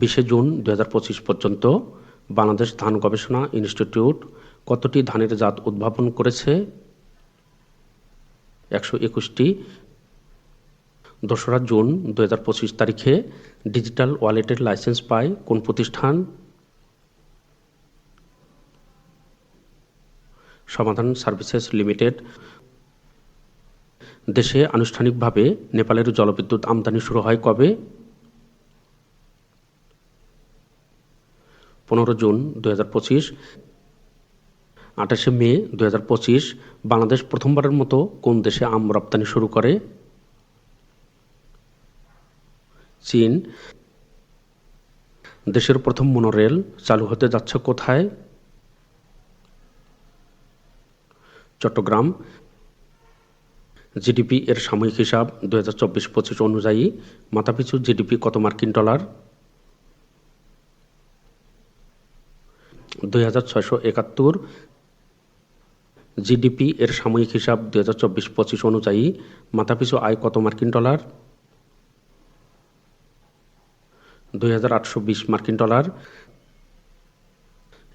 বিশে জুন দু হাজার পঁচিশ পর্যন্ত বাংলাদেশ ধান গবেষণা ইনস্টিটিউট কতটি ধানের জাত উদ্ভাবন করেছে? একশো একুশটি। দোসরা জুন দু হাজার পঁচিশ তারিখে ডিজিটাল ওয়ালেটের লাইসেন্স পায় কোন প্রতিষ্ঠান? সমাধান সার্ভিসেস লিমিটেড। দেশে আনুষ্ঠানিকভাবে নেপালের জলবিদ্যুৎ আমদানি শুরু হয় কবে? পনেরো জুন দু হাজার পঁচিশ, আঠাশে মে দু হাজার পঁচিশ, বাংলাদেশ প্রথমবারের মতো কোন দেশে আম রপ্তানি শুরু করে? চীন। দেশের প্রথম মনোরেল চালু হতে যাচ্ছে কোথায়? চট্টগ্রাম। জিডিপি এর সাময়িক হিসাব দু হাজার চব্বিশ পঁচিশ অনুযায়ী মাথাপিছু জিডিপি কত মার্কিন ডলার? দুই হাজার ছয়শো একাত্তর জিডিপি এর সাময়িক হিসাব দুই হাজার চব্বিশ পঁচিশ অনুযায়ী মাথাপিছু আয় কত মার্কিন ডলার? দুই হাজার আটশো বিশ মার্কিন ডলার।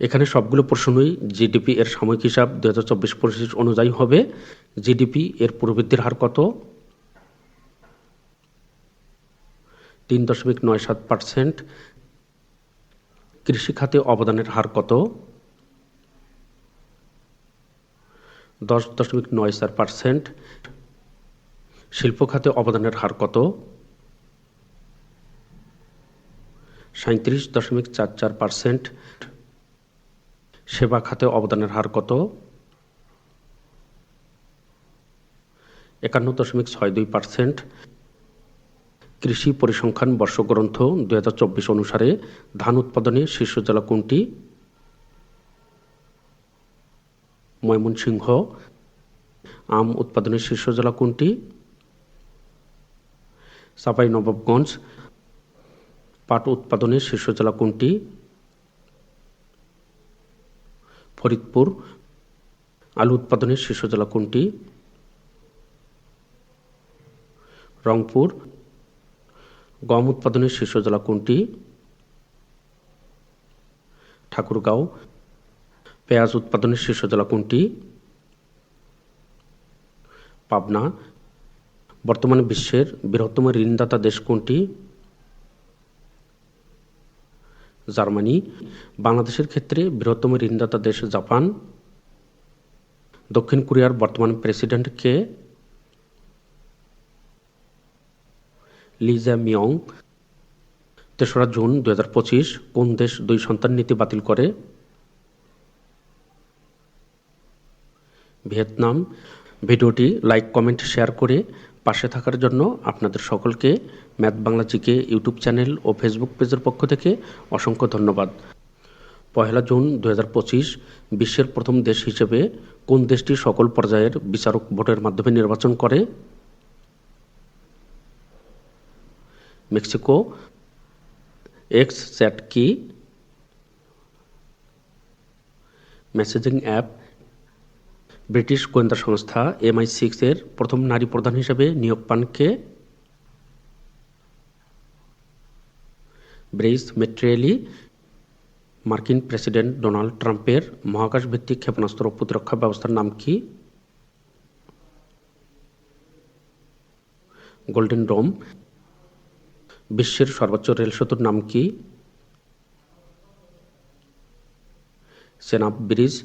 এখানে সবগুলো প্রশ্নই জিডিপি এর সাময়িক হিসাব দু হাজার চব্বিশ পঁচিশ অনুযায়ী হবে। জিডিপি এর প্রবৃদ্ধির হার কত? তিন দশমিক নয় সাত পার্সেন্ট। কৃষি খাতে অবদানের হার কত? দশ দশমিক নয় চার পার্সেন্ট। শিল্প খাতে অবদানের হার কত? সাঁত্রিশ দশমিক চার চার পার্সেন্ট। সেবা খাতে অবদানের হার কত? একান্ন দশমিক ছয় দুই পার্সেন্ট। কৃষি পরিসংখ্যান বর্ষগ্রন্থ দু চব্বিশ অনুসারে ধান উৎপাদনে শীর্ষ জেলা কোনটি? ময়মনসিংহ। আম উৎপাদনের শীর্ষ জেলা কোনটি? চাপাই নবাবগঞ্জ পাট উৎপাদনের শীর্ষ জেলা কোনটি? ফরিদপুর। আলু উৎপাদনের শীর্ষ জেলা কোনটি? রংপুর। গম উৎপাদনের শীর্ষ জেলা কোনটি? ঠাকুরগাঁও। পেঁয়াজ উৎপাদনের শীর্ষ জেলা কোনটি? পাবনা। বর্তমানে বিশ্বের বৃহত্তম ঋণদাতা দেশ কোনটি? জার্মানি। বাংলাদেশের ক্ষেত্রে বৃহত্তম ঋণদাতা দেশ জাপান। দক্ষিণ কোরিয়ার বর্তমান প্রেসিডেন্ট কে? লিজা মিয়ং, তেসরা জুন দু হাজার পঁচিশ, কোন দেশ দুই সন্তান নীতি বাতিল করে? ভিয়েতনাম। ভিডিওটি লাইক, কমেন্ট, শেয়ার করে পাশে থাকার জন্য আপনাদের সকলকে math Bangla GK YouTube channel ও ফেসবুক পেজের পক্ষ থেকে অসংখ্য ধন্যবাদ। পহেলা জুন দু বিশ্বের প্রথম দেশ হিসেবে কোন দেশটি সকল পর্যায়ের বিচারক ভোটের মাধ্যমে নির্বাচন করে? মেক্সিকো এক্স চ্যাট কি মেসেজিং অ্যাপ ব্রিটিশ গোয়েন্দা সংস্থা এমআই সিক্সের প্রথম নারী প্রধান হিসেবে নিয়োগ পান কে? ব্রেইস মেট্রিয়েলি, মার্কিন প্রেসিডেন্ট ডোনাল্ড ট্রাম্পের মহাকাশ ভিত্তিক ক্ষেপণাস্ত্র প্রতিরক্ষা ব্যবস্থার নাম কি? গোল্ডেন ডোম বিশ্বের সর্বোচ্চ রেল সেতুর নাম কি? সেনাব ব্রিজ।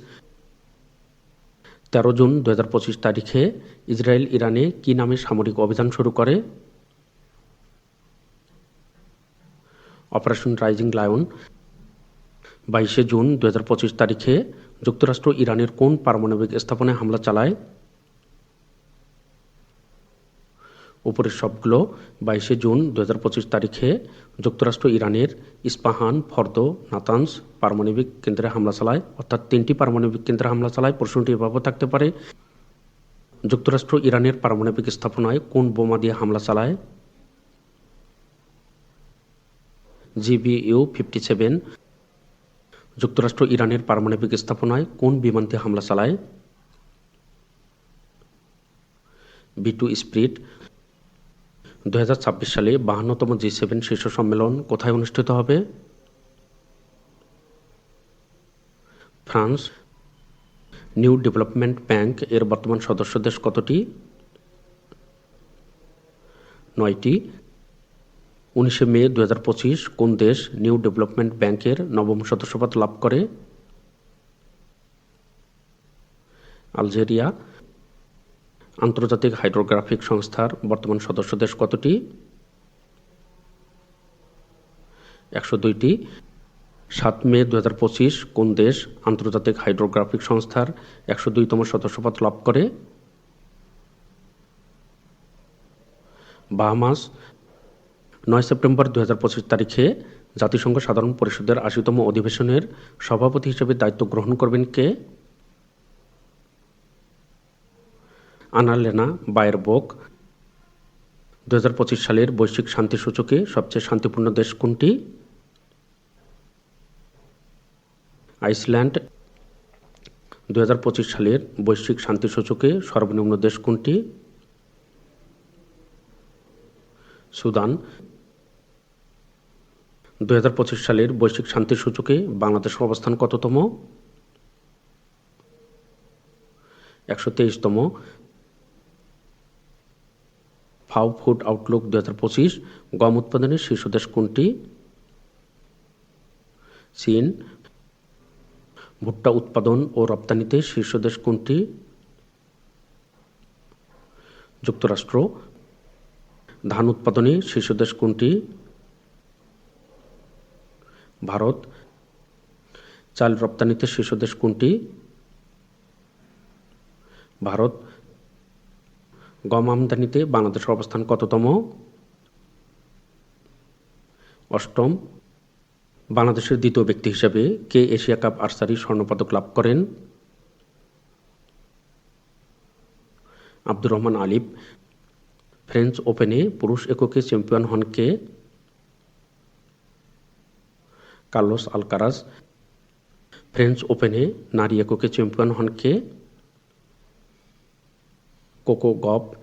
তেরো জুন দু হাজার পঁচিশ তারিখে ইসরায়েল ইরানে কি নামে সামরিক অভিযান শুরু করে? Operation rising lion. বাইশে জুন দুহাজার পঁচিশ তারিখে যুক্তরাষ্ট্র ইরানের কোন পারমাণবিক স্থাপনায় হামলা চালায়? উপরের সবগুলো বাইশে জুন দু হাজার পঁচিশ তারিখে যুক্তরাষ্ট্র, ইরানের ইস্পাহান, ফর্দ নাতানস পারমাণবিক কেন্দ্রে হামলা চালায়। অর্থাৎ তিনটি পারমাণবিক কেন্দ্রে হামলা চালায়। প্রশ্নটি এভাবে থাকতে পারে, যুক্তরাষ্ট্র, ইরানের পারমাণবিক স্থাপনায় কোন বোমা দিয়ে হামলা চালায়? GBU fifty seven. যুক্তরাষ্ট্র, ইরানের পারমাণবিক স্থাপনায় কোন বিমান দিয়ে হামলা চালায়? বি টু স্প্রিট দুহাজার ছাব্বিশ সালে বাহান্নতম জি সেভেন শীর্ষ সম্মেলন কোথায় অনুষ্ঠিত হবে? ফ্রান্স। নিউ ডেভেলপমেন্ট ব্যাংক এর বর্তমান সদস্য দেশ কতটি? নয়টি। উনিশে মে দু হাজার পঁচিশ কোন দেশ নিউ ডেভেলপমেন্ট ব্যাংকের নবম সদস্যপদ লাভ করে? আলজেরিয়া। আন্তর্জাতিক হাইড্রোগ্রাফিক সংস্থার বর্তমান সদস্য দেশ কতটি? একশো দুইটি। সাত মে দু হাজার পঁচিশ, কোন দেশ আন্তর্জাতিক হাইড্রোগ্রাফিক সংস্থার একশো দুইতম সদস্যপদ লাভ করে? বাহামাস, নয় সেপ্টেম্বর দু হাজার পঁচিশ তারিখে জাতিসংঘ সাধারণ পরিষদের আশিতম অধিবেশনের সভাপতি হিসেবে দায়িত্ব গ্রহণ করবেন কে? আনালেনা বায়েরবোক দু সালের বৈশ্বিক শান্তি সূচকে সবচেয়ে শান্তিপূর্ণ দেশ কোনটি? আইসল্যান্ড। দু হাজার পঁচিশ সালের বৈশ্বিক শান্তি সূচকে সর্বনিম্ন দেশ কোনটি? সুদান। দু হাজার পঁচিশ সালের বৈশ্বিক শান্তি সূচকে বাংলাদেশের অবস্থান কততম? একশো তেইশতম। ফাও ফুড আউটলুক দু হাজার পঁচিশ, গম উৎপাদনের শীর্ষ দেশ কোনটি? চীন। ভুট্টা উৎপাদন ও রপ্তানিতে শীর্ষ দেশ কোনটি? যুক্তরাষ্ট্র। ধান উৎপাদনে শীর্ষ দেশ কোনটি? ভারত। চাল রপ্তানিতে শীর্ষ দেশ কোনটি? ভারত। গম আমদানিতে বাংলাদেশের অবস্থান কততম? অষ্টম, বাংলাদেশের দ্বিতীয় ব্যক্তি হিসেবে কে এশিয়া কাপ আর্সারি স্বর্ণপদক লাভ করেন? আব্দুর রহমান আলিফ, ফ্রেঞ্চ ওপেনে পুরুষ এককে চ্যাম্পিয়ন হন কে? কার্লোস আলকারাজ ফ্রেঞ্চ ওপেনে নারী এককে চ্যাম্পিয়ন হন কে? COCO GOP